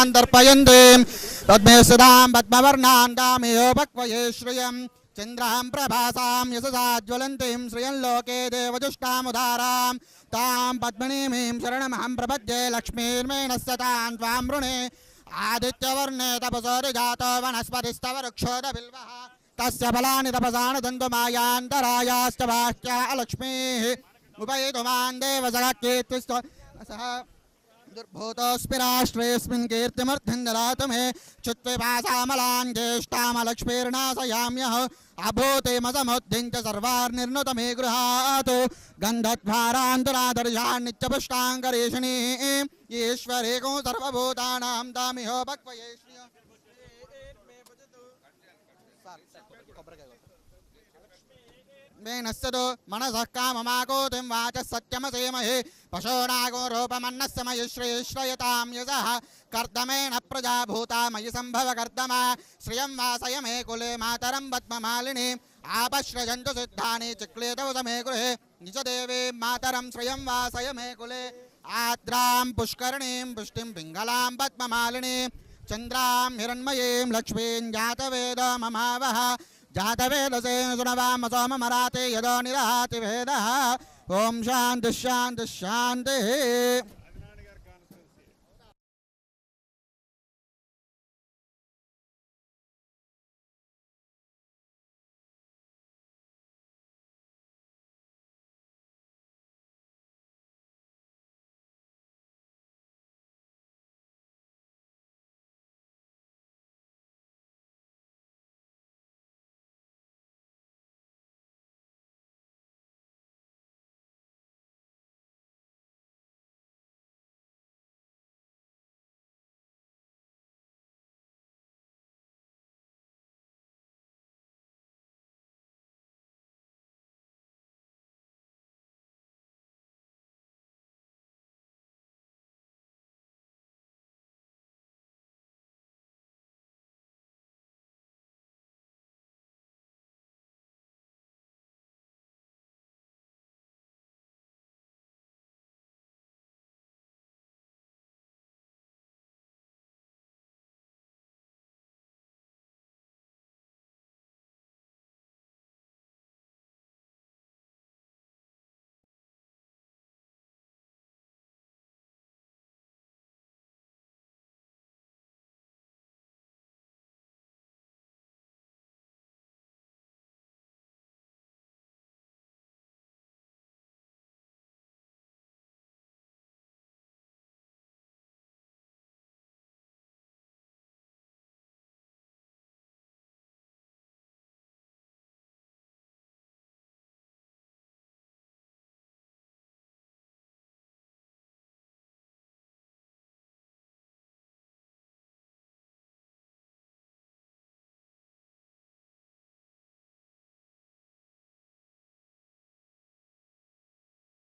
వర్ణాన్ దర్పయంతి పద్మే సుధాం పద్మవర్ణాన్ దామయోపక్వయే శ్రియం చంద్రాం ప్రభాసాం యశసాజ్వలంతిం శ్రియం లోకే దేవజుష్టాముదారాం తాం పద్మిణీమీం శరణమహం ప్రపద్యే లక్ష్మీర్మేణస్యతాం త్వాం వృణే ఆదిత్యవర్ణే తపసోరిజాతో వనస్పతిస్తవ వృక్షోద బిల్వః తస్య ఫలాని తపసాన దంతుమాయాంతరాయాశ్చ బాహ్యా లక్ష్మీः ఉపయుతుమాన్ దేవ సహ दुर्भूतोऽस्मि राष्ट्रेऽस्मिन् कीर्तिमर्थं ददातु मे च्युत्विभासामलान् ज्येष्ठामलक्ष्मीर्नाशयाम्यः अभूतिमसमुद्धिं च सर्वार्निर्नुत मे गृहात् गन्धद्वारान्तरादर्शान्नित्यपुष्टाङ्करेषिणी ईश्वरेको सर्वभूतानां दामिहोपक्वये श्रियम्। मेनस्यतो मनसः काममाकोतिं वाचः सत्यमसेमहे। पशूनागो रूपमन्नस्य मयि श्रेश्रयतां यशः कर्दमेन प्रजा भूता मयि सम्भव कर्दमा श्रियं वासय मे कुले मातरं पद्ममालिनी। आपश्रयन्तु सिद्धानि चिक्लेतौ समे गृहे। निजदेवी मातरं श्रियं वासय मे कुले। आद्रां पुष्करणीं पुष्टिं पिङ्गलां पद्ममालिनी। चन्द्रां लक्ष्मीं जातवेद ममावः जातवेदसे सुनवाम सोममराते यदो निरहाति भेदः ॐ शान्तिः शान्तिः शान्तिः